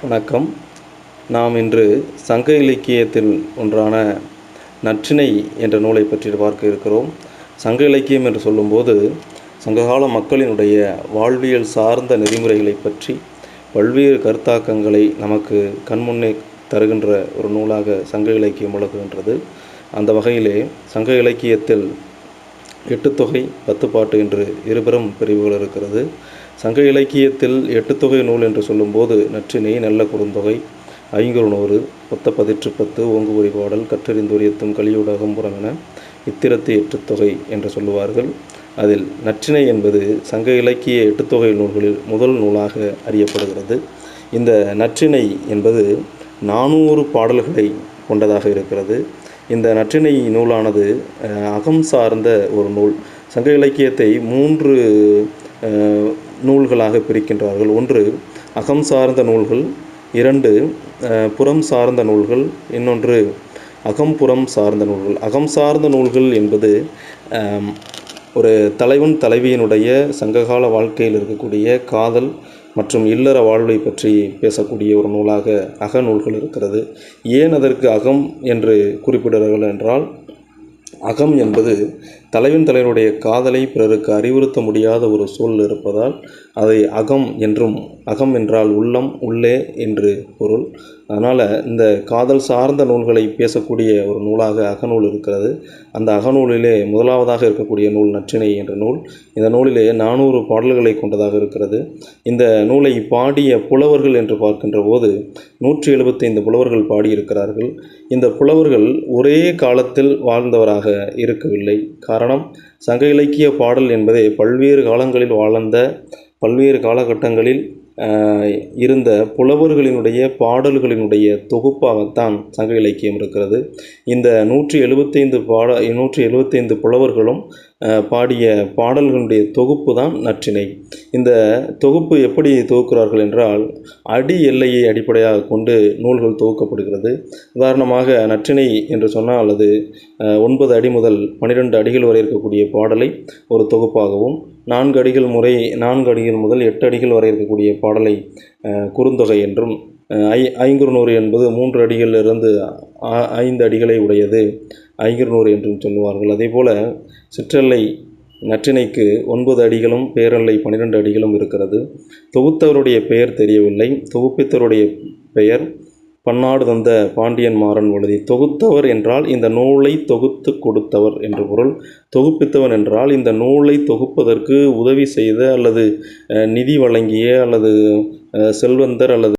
வணக்கம். நாம் இன்று சங்க இலக்கியத்தில் ஒன்றான நற்றினை என்ற நூலை பற்றி பார்க்க இருக்கிறோம். சங்க இலக்கியம் என்று சொல்லும்போது சங்ககால மக்களினுடைய வாழ்வியல் சார்ந்த நெறிமுறைகளை பற்றி பல்வேறு கருத்தாக்கங்களை நமக்கு கண்முன்னே தருகின்ற ஒரு நூலாக சங்க இலக்கியம் விளக்குகின்றது. அந்த வகையிலே சங்க இலக்கியத்தில் எட்டுத்தொகை பத்துப்பாட்டு என்று இருபெரும் பிரிவுகள் இருக்கிறது. சங்க இலக்கியத்தில் எட்டுத்தொகை நூல் என்று சொல்லும்போது நற்றிணை நல்ல குறுந்தொகை ஐங்குறுநூறு ஒத்த பதிற்று பத்து ஓங்குபொறி பாடல் கற்றறிந்துரியத்தும் கலியுடகம் புறமென இத்திரத்து எட்டுத்தொகை என்று சொல்லுவார்கள். அதில் நற்றிணை என்பது சங்க இலக்கிய எட்டுத்தொகை நூல்களில் முதல் நூலாக அறியப்படுகிறது. இந்த நற்றிணை என்பது நானூறு பாடல்களை கொண்டதாக இருக்கிறது. இந்த நற்றிணை நூலானது அகம் சார்ந்த ஒரு நூல். சங்க இலக்கியத்தை மூன்று நூல்களாக பிரிக்கின்றார்கள். ஒன்று அகம் சார்ந்த நூல்கள். இரண்டு புறம் சார்ந்த நூல்கள். இன்னொன்று அகம்புறம் சார்ந்த நூல்கள். அகம் சார்ந்த நூல்கள் என்பது ஒரு தலைவன் தலைவியினுடைய சங்ககால வாழ்க்கையில் இருக்கக்கூடிய காதல் மற்றும் இல்லற வாழ்வை பற்றி பேசக்கூடிய ஒரு நூலாக அகநூல்கள் இருக்கிறது. ஏன் அதற்கு அகம் என்று குறிப்பிடுகிறார்கள் என்றால் அகம் என்பது தலைவன் தலைவருடைய காதலை பிறருக்கு அறிவுறுத்த முடியாத ஒரு சூழல் இருப்பதால் அதை அகம் என்றும் அகம் என்றால் உள்ளம் உள்ளே என்று பொருள். அதனால் இந்த காதல் சார்ந்த நூல்களை பேசக்கூடிய ஒரு நூலாக அகநூல் இருக்கிறது. அந்த அகநூலிலே முதலாவதாக இருக்கக்கூடிய நூல் நற்றினை என்ற நூல். இந்த நூலிலே நானூறு பாடல்களை கொண்டதாக இருக்கிறது. இந்த நூலை பாடிய புலவர்கள் என்று பார்க்கின்ற போது நூற்றி எழுபத்தைந்து புலவர்கள் பாடியிருக்கிறார்கள். இந்த புலவர்கள் ஒரே காலத்தில் வாழ்ந்தவராக இருக்கவில்லை. காரணம் சங்க இலக்கிய பாடல் என்பதே பல்வேறு காலங்களில் வாழ்ந்த பல்வேறு காலகட்டங்களில் இருந்த புலவர்களினுடைய பாடல்களினுடைய தொகுப்பாகத்தான் சங்க இலக்கியம் இருக்கிறது. இந்த நூற்றி எழுபத்தைந்து பாட நூற்றி எழுபத்தைந்து புலவர்களும் பாடிய பாடல்களுடைய தொகுப்பு தான் நற்றிணை. இந்த தொகுப்பு எப்படி தொகுக்கிறார்கள் என்றால் அடி எல்லையை அடிப்படையாக கொண்டு நூல்கள் தொகுக்கப்படுகிறது. உதாரணமாக நற்றிணை என்று சொன்னால் அது ஒன்பது அடி முதல் பன்னிரெண்டு அடிகள் வரை இருக்கக்கூடிய பாடலை ஒரு தொகுப்பாகவும் நான்கு அடிகள் முறை நான்கு அடிகள் முதல் எட்டு அடிகள் வரை இருக்கக்கூடிய பாடலை குறுந்தொகை என்றும் ஐ ஐங்குறுநூறு என்பது மூன்று அடிகளிலிருந்து ஐந்து அடிகளை உடையது. ஐங்குறுநூறு என்றும் சொல்லுவார்கள். அதேபோல சிற்றல்லை நற்றிணைக்கு ஒன்பது அடிகளும் பேரல்லை பன்னிரெண்டு அடிகளும் இருக்கிறது. தொகுத்தவருடைய பெயர் தெரியவில்லை. தொகுப்பித்தவருடைய பெயர் பன்னாடு தந்த பாண்டியன் மாறன் எழுதி தொகுத்தவர் என்றால் இந்த நூலை தொகுத்து கொடுத்தவர் என்று பொருள். தொகுப்பித்தவன் என்றால் இந்த நூலை தொகுப்பதற்கு உதவி செய்த அல்லது நிதி வழங்கிய அல்லது செல்வந்தர் அல்லது